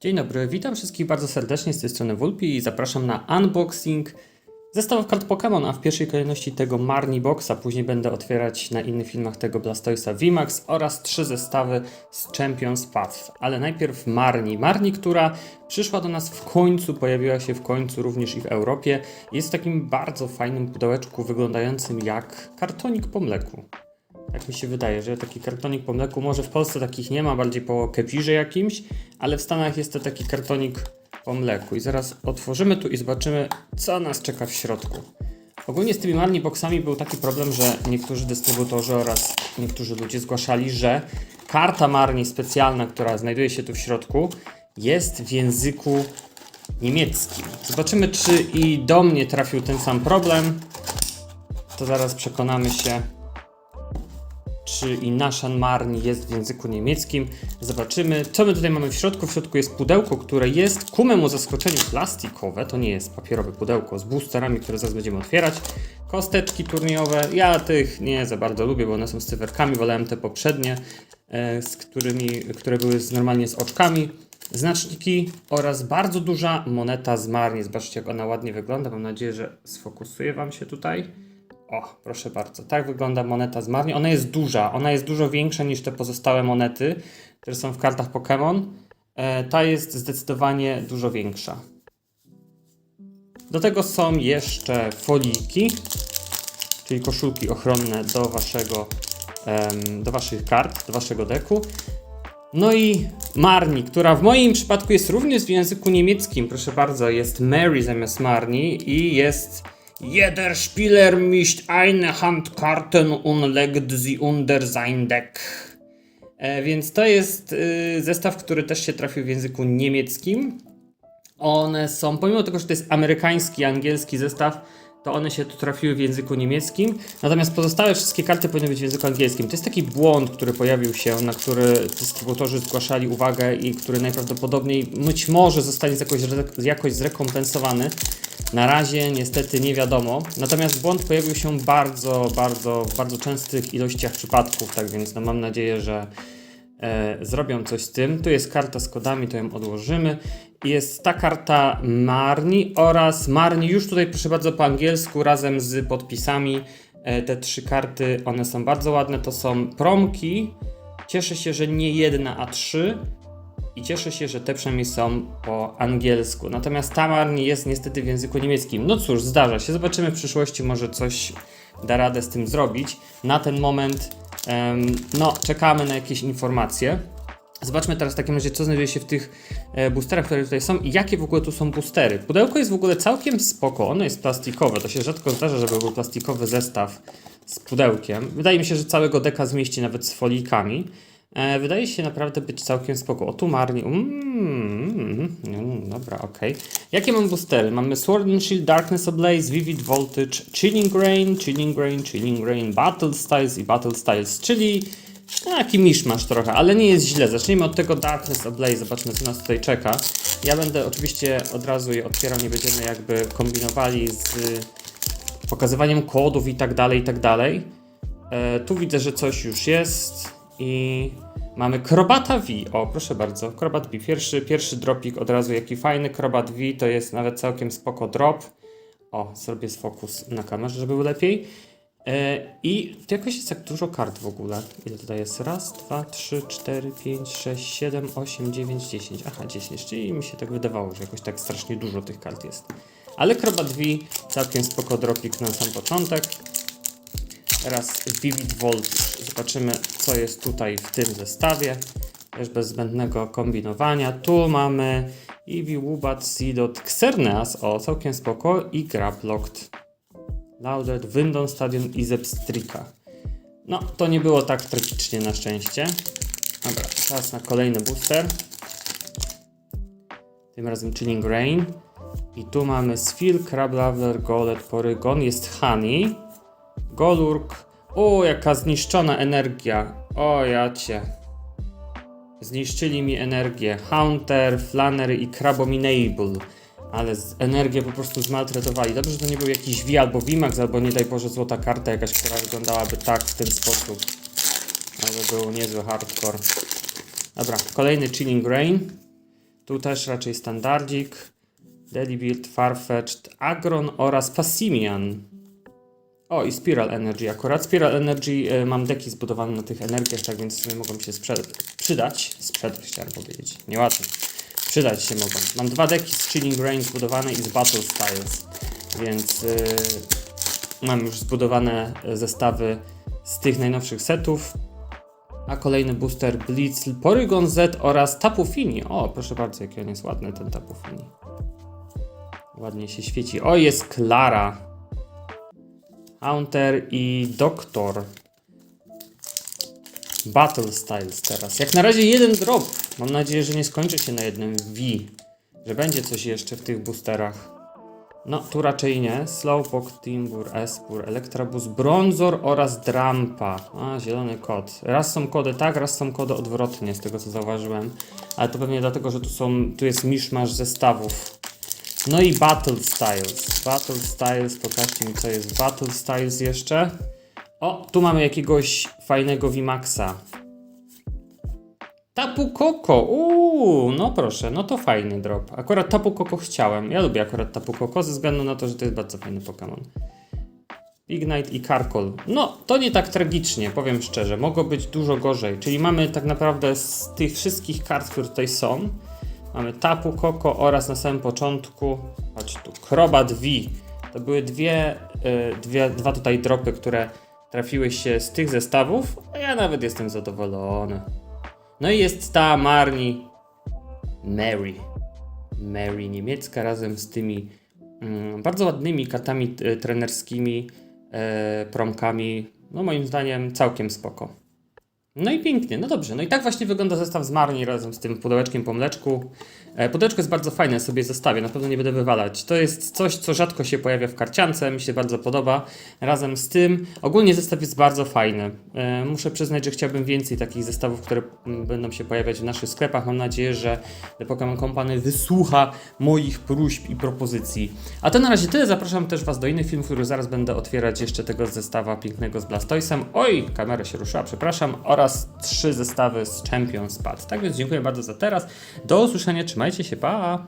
Dzień dobry, witam wszystkich bardzo serdecznie z tej strony Wulpi i zapraszam na unboxing zestawów kart Pokémon, a w pierwszej kolejności tego Marni Boxa, później będę otwierać na innych filmach tego Blastoisa VMAX oraz trzy zestawy z Champions Path. Ale najpierw Marni. Marni, która przyszła do nas w końcu, pojawiła się w końcu również i w Europie. Jest w takim bardzo fajnym pudełeczku wyglądającym jak kartonik po mleku. Tak mi się wydaje, że taki kartonik po mleku, może w Polsce takich nie ma, bardziej po kefirze jakimś, ale w Stanach jest to taki kartonik po mleku. I zaraz otworzymy tu i zobaczymy, co nas czeka w środku. Ogólnie z tymi marni boxami był taki problem, że niektórzy dystrybutorzy oraz niektórzy ludzie zgłaszali, że karta marni specjalna, która znajduje się tu w środku, jest w języku niemieckim. Zobaczymy, czy i do mnie trafił ten sam problem. To zaraz przekonamy się, czy i nasza Marni jest w języku niemieckim. Zobaczymy, co my tutaj mamy w środku. W środku jest pudełko, które jest ku memu zaskoczeniu plastikowe. To nie jest papierowe pudełko z boosterami, które zaraz będziemy otwierać. Kosteczki turniejowe. Ja tych nie za bardzo lubię, bo one są z cyferkami. Wolałem te poprzednie, e, z którymi, które były normalnie z oczkami. Znaczniki oraz bardzo duża moneta z Marni. Zobaczcie, jak ona ładnie wygląda. Mam nadzieję, że sfokusuje Wam się tutaj. O, proszę bardzo. Tak wygląda moneta z Marni. Ona jest duża. Ona jest dużo większa niż te pozostałe monety, które są w kartach Pokémon. E, ta jest zdecydowanie dużo większa. Do tego są jeszcze foliki, czyli koszulki ochronne do waszego, do waszych kart, do waszego deku. No i Marni, która w moim przypadku jest również w języku niemieckim. Proszę bardzo, jest Mary zamiast Marni i jest Jeder Spieler mischt eine Handkarten und legt sie unter sein Deck. E, więc to jest y, zestaw, który też się trafił w języku niemieckim. One są, pomimo tego, że to jest amerykański, angielski zestaw, to one się tu trafiły w języku niemieckim. Natomiast pozostałe wszystkie karty powinny być w języku angielskim. To jest taki błąd, który pojawił się, na który dystrybutorzy zgłaszali uwagę i który najprawdopodobniej być może zostanie jakoś, jakoś zrekompensowany. Na razie niestety nie wiadomo. Natomiast błąd pojawił się bardzo, bardzo, bardzo częstych ilościach przypadków, tak więc no mam nadzieję, że e, zrobią coś z tym. Tu jest karta z kodami, to ją odłożymy. Jest ta karta Marni oraz Marni już tutaj proszę bardzo po angielsku razem z podpisami. E, te trzy karty, one są bardzo ładne, to są promki. Cieszę się, że nie jedna, a trzy. I cieszę się, że te przynajmniej są po angielsku. Natomiast Tamarni jest niestety w języku niemieckim. No cóż, zdarza się. Zobaczymy w przyszłości, może coś da radę z tym zrobić. Na ten moment, no, czekamy na jakieś informacje. Zobaczmy teraz w takim razie, co znajduje się w tych e, boosterach, które tutaj są i jakie w ogóle tu są boostery. Pudełko jest w ogóle całkiem spoko, ono jest plastikowe. To się rzadko zdarza, żeby był plastikowy zestaw z pudełkiem. Wydaje mi się, że całego deka zmieści nawet z folikami. E, wydaje się naprawdę być całkiem spoko. O, tu marni. Mm, mm, dobra, okej. Jakie mam boostery? Mamy Sword and Shield, Darkness Ablaze, Vivid Voltage, Chilling Rain, Chilling Rain, Chilling Rain, Battle Styles i Battle Styles, czyli taki miszmasz trochę, ale nie jest źle. Zacznijmy od tego Darkness Ablaze, zobaczmy co nas tutaj czeka. Ja będę oczywiście od razu je otwierał, nie będziemy jakby kombinowali z pokazywaniem kodów i tak dalej, i tak dalej. E, tu widzę, że coś już jest i mamy Krobata V. O, proszę bardzo, Krobat V. Pierwszy, pierwszy dropik od razu, jaki fajny Krobat V, to jest nawet całkiem spoko drop. O, zrobię fokus na kamerze, żeby było lepiej. E, I tu jakoś jest tak dużo kart w ogóle. Ile tutaj jest? Raz, dwa, trzy, cztery, pięć, sześć, siedem, osiem, dziewięć, dziesięć. Aha, dziesięć. Czyli mi się tak wydawało, że jakoś tak strasznie dużo tych kart jest. Ale Krobat V, całkiem spoko dropik na sam początek. Teraz Vivid Voltage. Zobaczymy, co jest tutaj w tym zestawie. Też bez zbędnego kombinowania. Tu mamy Eevee, Woobat, Seedot, Xerneas, o całkiem spoko i Graplocked. Laudet, Wyndon Stadion i Zepstrika. No, to nie było tak tragicznie na szczęście. Dobra, czas na kolejny booster. Tym razem Chilling Rain. I tu mamy Sphil, Crabrawler, Golet, Porygon. Jest Honey. Golurk. O, jaka zniszczona energia. O, jacie. Zniszczyli mi energię. Haunter, Flannery i Crabominable. Ale energię po prostu zmaltretowali. Dobrze, że to nie był jakiś V albo VMAX, albo nie daj Boże złota karta jakaś, która wyglądałaby tak, w ten sposób. Ale był niezły hardcore. Dobra, kolejny Chilling Rain. Tu też raczej standardzik. Delibuild, Farfetched, Agron oraz Passimian. O, i Spiral Energy akurat. Spiral Energy e, mam deki zbudowane na tych energiach, tak więc mogą się. Przydać. Sprzedać chciałem powiedzieć. Nieładnie. Przydać się mogą. Mam dwa deki z Chilling Rain zbudowane i z Battle Styles. Więc e, mam już zbudowane e, zestawy z tych najnowszych setów. A kolejny booster Blitz, Porygon Z oraz Tapu Fini. O, proszę bardzo, jaki on jest ładny ten Tapu Fini. Ładnie się świeci. O, jest Klara. Haunter i Doktor. Battle Styles teraz. Jak na razie jeden drop. Mam nadzieję, że nie skończy się na jednym V. Że będzie coś jeszcze w tych boosterach. No, tu raczej nie. Slowpoke, Timbur, Espur, Elektrabus, Bronzor oraz Drampa. A, zielony kod. Raz są kody tak, raz są kody odwrotnie, z tego co zauważyłem. Ale to pewnie dlatego, że tu są, tu jest miszmasz zestawów. No i Battle Styles. Battle Styles, pokażcie mi co jest Battle Styles jeszcze. O, tu mamy jakiegoś fajnego VMAXa. Tapu Koko, uuu, no proszę, no to fajny drop. Akurat Tapu Koko chciałem. Ja lubię akurat Tapu Koko ze względu na to, że to jest bardzo fajny Pokémon. Ignite i Karkol. No, to nie tak tragicznie, powiem szczerze. Mogło być dużo gorzej. Czyli mamy tak naprawdę z tych wszystkich kart, które tutaj są, mamy Tapu Koko oraz na samym początku, chodź tu, Krobat V. To były dwie, y, dwie, dwa tutaj dropy, które trafiły się z tych zestawów, a ja nawet jestem zadowolony. No i jest ta Marni Mary. Mary niemiecka razem z tymi mm, bardzo ładnymi kartami e, trenerskimi, e, promkami. No moim zdaniem całkiem spoko. No i pięknie, no dobrze. No i tak właśnie wygląda zestaw z Marni razem z tym pudełeczkiem po mleczku. E, pudełeczko jest bardzo fajne, sobie zostawię, na pewno nie będę wywalać. To jest coś, co rzadko się pojawia w karciance, mi się bardzo podoba. Razem z tym, ogólnie zestaw jest bardzo fajny. E, muszę przyznać, że chciałbym więcej takich zestawów, które mm, będą się pojawiać w naszych sklepach. Mam nadzieję, że Pokémon Company wysłucha moich próśb i propozycji. A to na razie tyle. Zapraszam też Was do innych filmów, które zaraz będę otwierać jeszcze tego zestawa pięknego z Blastoisem. Oj, kamera się ruszyła, przepraszam. Oraz trzy zestawy z Champions Pad. Tak więc dziękuję bardzo za teraz. Do usłyszenia, trzymajcie się, pa!